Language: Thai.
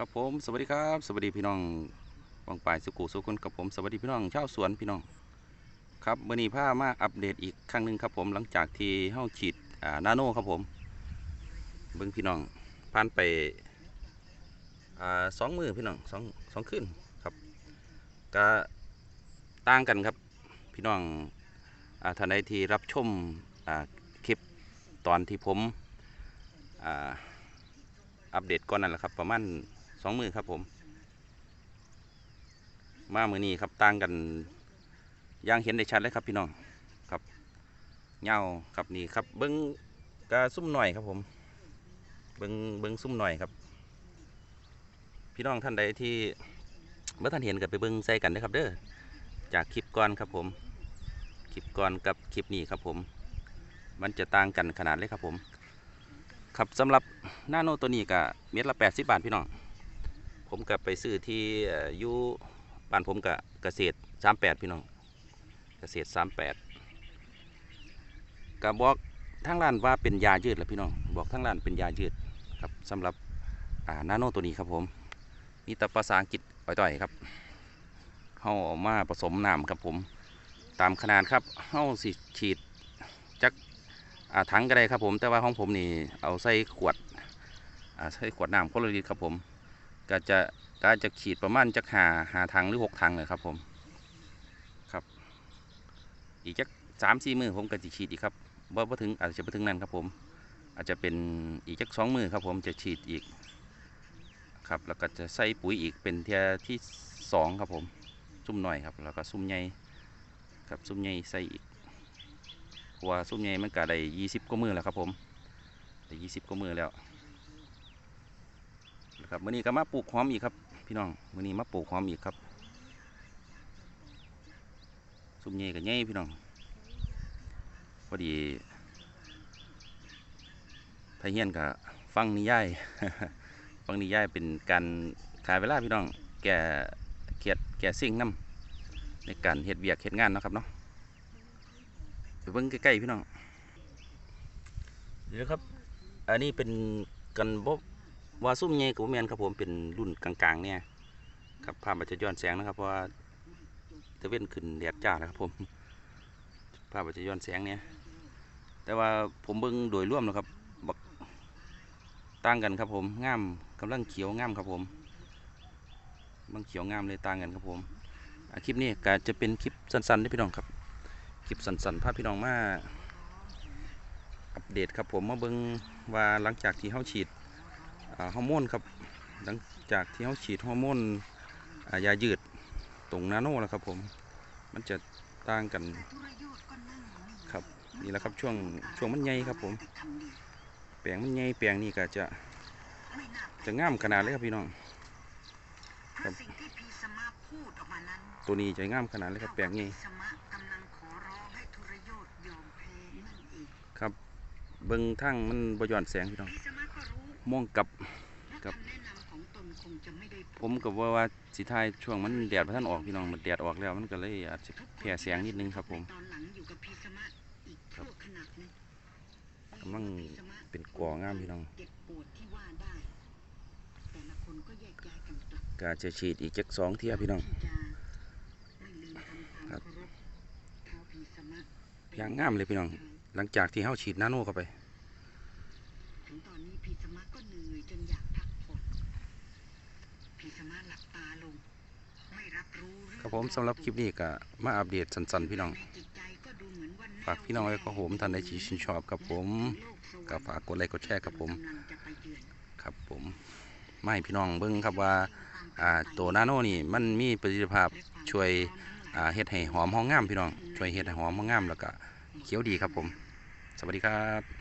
ครับผมสวัสดีครับ สวัสดีพี่น้องบางป่ายสุกุสุคนกับผมสวัสดีพี่น้องชาวสวนพี่น้องครับมื่อนี้พามาอัปเดตอีกครั้งหนึ่งครับผมหลังจากที่เฮาฉีดอ่านาโนครับผมเบิ่งพี่น้องผ่านไปอ่าสองมือพี่น้องสองสองขึ้นครับก็ต่างกันครับพี่น้องอ่าท่านใดที่รับชมอ่าคลิปตอนที่ผมอ่าอัปเดตก่อนนั่นแหละครับประมาณ สองมือครับผม มามือนี้ครับต่างกันย่างเห็นได้ชัดเลยครับพี่น้องครับเงาครับนี่ครับเบิ้งกระซุ่มหน่อยครับผม เบิ้งเบิ้งซุ่มหน่อยครับ พี่น้องท่านใดที่เมื่อท่านเห็นกับไปเบิ้งใส่กันนะครับ เด้อจากคลิปก่อนครับผมคลิปก่อนกับคลิปนี้ครับผม มันจะต่างกันขนาดเลยครับผม ครับสำหรับหน้าโนตัวนี้ก็เม็ดละ 80 บาทพี่น้อง ผมก็ไปซื้อที่อยู่บ้านผมกับเกษตร38พี่น้อง เกษตร38ก็บอกทางร้านว่าเป็นยายืดแหละพี่น้อง บอกทางร้านเป็นยายืดครับสำหรับอ่านาโนตัวนี้ครับผมมีแต่ภาษาอังกฤษอ่อยๆครับเข้าเอามาผสมน้ำครับผมตามขนาดครับเข้าสิฉีดอ่าถังก็ได้ครับผม แต่ว่าของผมนี่เอาใส่ขวดใส่ขวดน้ำคนละลิตรครับผม ก็จะก็จะขีดประมาณจะหาหาถังหรือหกถังเลยครับผมครับ อีกจักสามสี่มือผมก็จะฉีดอีกครับว่าถึงอาจจะไปถึงนั้นครับผม อาจจะเป็นอีกจักสองมือครับผมจะฉีดอีกครับแล้วก็จะใส่ปุ๋ยอีกเป็นเทียที่สองครับผมซุ่มหน่อยครับแล้วก็ซุ่มใหญ่ครับซุ่มใหญ่ใส่อีกเพราะว่าซุ้มใหญ่มันก็ได้ยี่สิบกว่ามือแล้วครับผมได้ยี่สิบกว่ามือแล้ว นะครับมื่อนี้ก็มาปลูกหอมอีกครับ พี่น้องมื่อนี้มาปลูกหอมอีกครับซุ้มใหญ่กับใหญ่พี่น้องพอดีไทเฮียนกับฟังนิยายฟังนิยายเป็นการขายเวลาพี่น้อง แก่เขียดแก่สิ่งน้ำในการเฮ็ดเวียกเฮ็ดงานนะครับเนาะไปเบิ่งใกล้ๆพี่น้องเดี๋ยวครับ อันนี้เป็นกันบบ ว่าซุ่มใหญ่กับแมนครับผมเป็นรุ่นกลางๆ เนี่ยครับภาพมันจะย้อนแสงนะครับเพราะว่าตะเว้นขึ้นแดดจ้าแล้วครับผมภาพมันจะย้อนแสงเนี่ยแต่ว่าผมเบิ่งโดยร่วมนะครับบักต่างกันครับผมงามกำลังเขียวงามครับผมบางเขียวงามเลยต่างกันครับผมคลิปนี้ก็จะเป็นคลิปสั้นๆเด้พี่น้องครับคลิปสั้นๆพาพพี่น้องมาอัปเดตครับผมมาเบิ่งว่าหลังจากที่เฮาฉีด ฮอร์โมนครับ หลังจากที่เฮาฉีดฮอร์โมนอ่ายายืดตรงนาโนแล้วครับผม มันจะต่างกันครับนี่แหละครับช่วงช่วงมันใหญ่ครับผม แปลงมันใหญ่แปลงนี่ก็จะจะงามขนาดเลยครับพี่น้องตัวนี้จะงามขนาดเลยครับแปลงนี้พีสมะกำลังขอร้องให้ทุรโยธยอมแพ้นั่นเองครับเบิ่งทั้งมันบ่ย้อนแสงพี่น้อง มะก็รู้มองกลับว่าครับคำแนะนำของตนคงจะไม่ได้ผผมก็ว่าว่าสิทายช่วงมันแดดพระท่านออกพี่น้องมันแดดออกแล้วมันก็เลยอาจจะแผ่แสงนิดนึงครับผม ตอนหลังอยู่กับพีสมะอีกครับชั่วขณะหนึงกำลังพีสมะเป็นก่องามพี่น้องเจ็บปวดที่ว่าได้ แต่ละคนก็แยกย้ายกันกลับก็จะฉีดอีกจักสองเที่ยพี่น้อง ที่จะไม่ลืมทำความครับเคารพเท้าพีสมะเป็นอย่างงามเลยพี่น้อง หลังจากที่เฮาฉีดนาโนเข้าไป ครับผมสำหรับคลิปนี้ก็มาอัปเดตสั้นๆพี่น้องในจิตใจก็ดูเหมือนว่าฝากพี่น้องไว้ก็ผมท่านใดที่ชื่นชอบครับผมก็ฝากกดไลค์กดแชร์ครับผมกำลังจะไปเยือนครับผมไม่ให้พี่น้องเบิ่งครับว่าอ่าตัวนาโนนี่มันมีประสิทธิภาพช่วยอ่าเฮ็ดให้หอมห้องงามพี่น้องช่วยเฮ็ดให้หอมห้องงามแล้วก็เขียวดีครับผม สวัสดีครับ